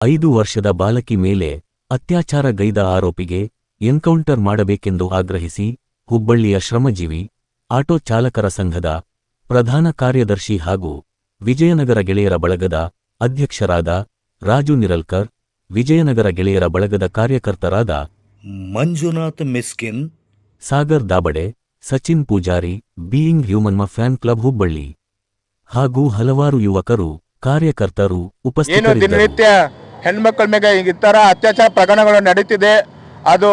ಐದು ವರ್ಷದ ಬಾಲಕಿ ಮೇಲೆ ಅತ್ಯಾಚಾರಗೈದ ಆರೋಪಿಗೆ ಎನ್ಕೌಂಟರ್ ಮಾಡಬೇಕೆಂದು ಆಗ್ರಹಿಸಿ ಹುಬ್ಬಳ್ಳಿಯ ಶ್ರಮಜೀವಿ ಆಟೋ ಚಾಲಕರ ಸಂಘದ ಪ್ರಧಾನ ಕಾರ್ಯದರ್ಶಿ ಹಾಗೂ ವಿಜಯನಗರ ಗೆಳೆಯರ ಬಳಗದ ಅಧ್ಯಕ್ಷರಾದ ರಾಜು ನಿರಲ್ಕರ್ ವಿಜಯನಗರ ಗೆಳೆಯರ ಬಳಗದ ಕಾರ್ಯಕರ್ತರಾದ ಮಂಜುನಾಥ್ ಮಿಸ್ಕಿನ್ ಸಾಗರ್ ದಾಬಡೆ ಸಚಿನ್ ಪೂಜಾರಿ ಬೀಯಿಂಗ್ ಹ್ಯೂಮನ್ಮ ಫ್ಯಾನ್ ಕ್ಲಬ್ ಹುಬ್ಬಳ್ಳಿ ಹಾಗೂ ಹಲವಾರು ಯುವಕರು ಕಾರ್ಯಕರ್ತರು ಉಪಸ್ಥಿತರಿದ್ದರು. ಹೆಣ್ಮಕ್ಳ ಮೇಲೆ ಈ ತರ ಅತ್ಯಾಚಾರ ಪ್ರಕರಣಗಳು ನಡೀತಿದೆ. ಅದು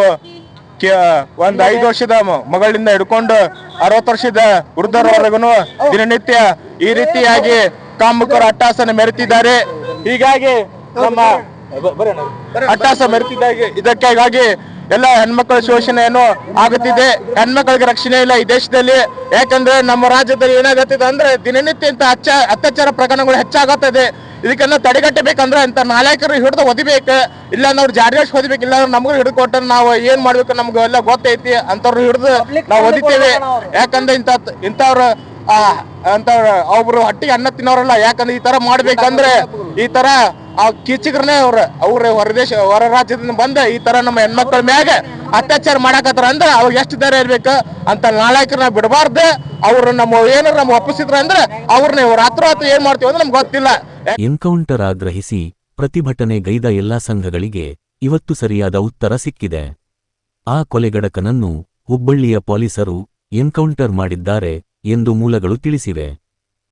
ಒಂದ್ ಐದು ವರ್ಷದ ಮಗಳಿಂದ ಹಿಡ್ಕೊಂಡು ಅರವತ್ತು ವರ್ಷದ ವೃದ್ಧರವರೆಗೂ ದಿನನಿತ್ಯ ಈ ರೀತಿಯಾಗಿ ಕಾಮುಕರು ಅಟ್ಟಾಸನ ಮೆರೆತಿದ್ದಾರೆ. ಹೀಗಾಗಿ ನಮ್ಮ ಅಟ್ಟಾಸ ಮೆರೆತಿದ್ದಾಗಿ, ಇದಕ್ಕಾಗಿ ಎಲ್ಲ ಹೆಣ್ಮಕ್ಳ ಶೋಷಣೆಯನ್ನು ಆಗುತ್ತಿದೆ. ಹೆಣ್ಮಕ್ಳಿಗೆ ರಕ್ಷಣೆ ಇಲ್ಲ ಈ ದೇಶದಲ್ಲಿ. ಯಾಕಂದ್ರೆ ನಮ್ಮ ರಾಜ್ಯದಲ್ಲಿ ಏನಾಗುತ್ತಿದೆ ಅಂದ್ರೆ ದಿನನಿತ್ಯ ಇಂತ ಅತ್ಯಾಚಾರ ಪ್ರಕರಣಗಳು ಹೆಚ್ಚಾಗುತ್ತದೆ. ಇದಕ್ಕೆಲ್ಲ ತಡೆಗಟ್ಟಬೇಕಂದ್ರೆ ಅಂತ ನಾಲ್ಕರು ಹಿಡಿದು ಒದಿಬೇಕು. ಇಲ್ಲ ನಾವು ಜಾರಿಯಾಗಿ ಹೊದಿಬೇಕು ಇಲ್ಲ ನಮಗೂ ಹಿಡಿದು ಕೊಟ್ಟ ನಾವು ಏನ್ ಮಾಡ್ಬೇಕು ನಮ್ಗೆ ಎಲ್ಲ ಗೊತ್ತೈತಿ. ಅಂತವ್ರು ಹಿಡಿದು ನಾವು ಒದಿತೇವೆ. ಯಾಕಂದ್ರೆ ಇಂತ ಇಂಥವ್ರು ಆ ಅಂತ ಒಬ್ರು ಹಟ್ಟಿಗೆ ಅನ್ನ ತಿನ್ನೋರಲ್ಲ. ಯಾಕಂದ್ರೆ ಈ ತರ ಮಾಡ್ಬೇಕಂದ್ರೆ ಈ ತರ ಆ ಕೀಚಿಗ್ರನೇ ಅವ್ರ ಅವ್ರ ಹೊರದೇಶ ಹೊರ ರಾಜ್ಯದಿಂದ ಬಂದ ಈ ತರ ನಮ್ಮ ಹೆಣ್ಮಕ್ಳ ಮ್ಯಾಗ ಅತ್ಯಾಚಾರ ಮಾಡಾಕತ್ತಾರ ಅಂದ್ರೆ ಅವ್ರಿಗೆ ಎಷ್ಟು ಧೈರ್ಯ ಇರ್ಬೇಕು ಅಂತ ನಾಳಾಯಕ್ರನ್ನ ಬಿಡಬಾರ್ದು. ಅವ್ರು ನಮ್ಮ ಏನಾರ ನಮ್ಮ ಒಪ್ಪಿಸಿದ್ರ ಅಂದ್ರೆ ಅವ್ರನ್ನ ರಾತ್ರೋರಾತ್ರಿ ಏನ್ ಮಾಡ್ತೀವಿ ಅಂದ್ರೆ ನಮ್ಗೆ ಗೊತ್ತಿಲ್ಲ. ಎನ್ಕೌಂಟರ್ ಆಗ್ರಹಿಸಿ ಪ್ರತಿಭಟನೆಗೈದ ಎಲ್ಲಾ ಸಂಘಗಳಿಗೆ ಇವತ್ತು ಸರಿಯಾದ ಉತ್ತರ ಸಿಕ್ಕಿದೆ. ಆ ಕೊಲೆಗಡಕನನ್ನು ಹುಬ್ಬಳ್ಳಿಯ ಪೊಲೀಸರು ಎನ್ಕೌಂಟರ್ ಮಾಡಿದ್ದಾರೆ ಎಂದು ಮೂಲಗಳು ತಿಳಿಸಿವೆ.